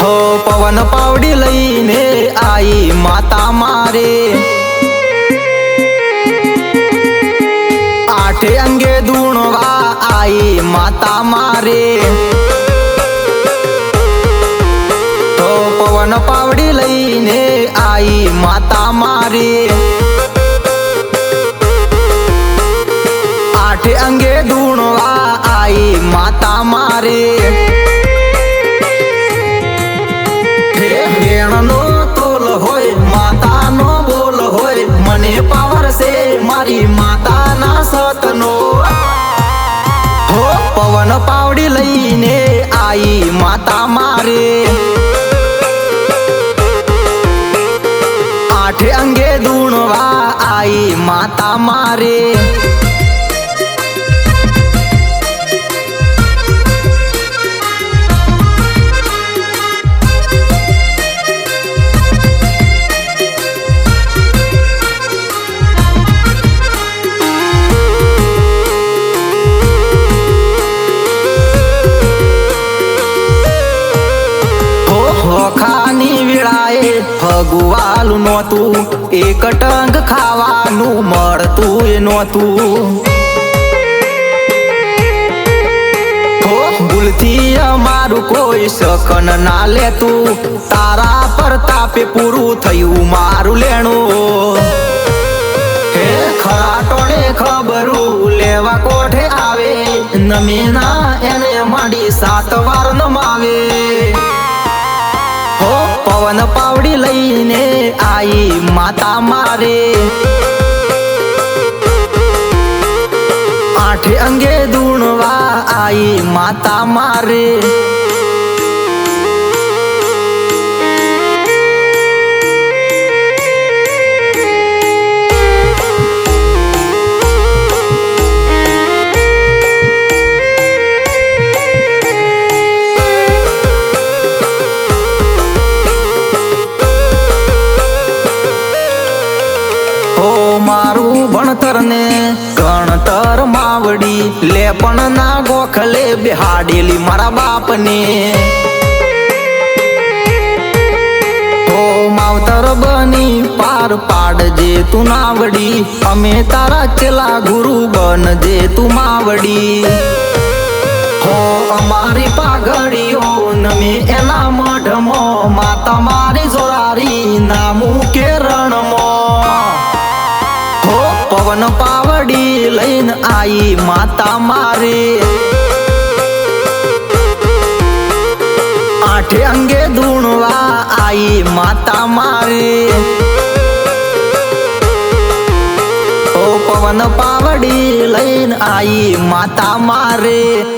હો, પવન પાવડી લઈને આઈ માતા મારે. આઠે અંગે ધૂણવા આઈ માતા મારે. તો પવન પાવડી લઈને આઈ માતા મારે. મને પાવર છે, મારી માતાના સતનો. હો, પવન પાવડી લઈને આઈ માતા મારે. આઠે અંગે દૂણવા આઈ માતા મારે. વિળાએ નહોતું. એક ટંગ ખાવાનું મળતું એ નહોતું. ભૂલથી અમારું કોઈ શકન ના લેતું. તારા પર તાપે પૂરું થયું મારું લેણું. હે, ખરાટોને ખબરું લેવા કોઠે આવે? નમીના એને માંડી સાત વાર નમાવે. પવન લઈને આઈ માતા મારે. આઠે અંગે દૂણવા આઈ માતા મારે. માવડી લે પણ ના ગોખલે બિહાડેલી મારા બાપને. હો માવતર બની પાર પાડજે તું નાવડી, અમે તારા ચેલા ગુરુ બનજે તું માવડી. હો અમારી પાઘડીઓ નમે એના મઢમો, માતા મારી જોરારી નામું કેરણમો. પાવડી લઈને આઈ માતા મારી. આઠે અંગે ધૂણવા આઈ માતા મારી. ઓ પવન પાવડી લઈને આઈ માતા મારે.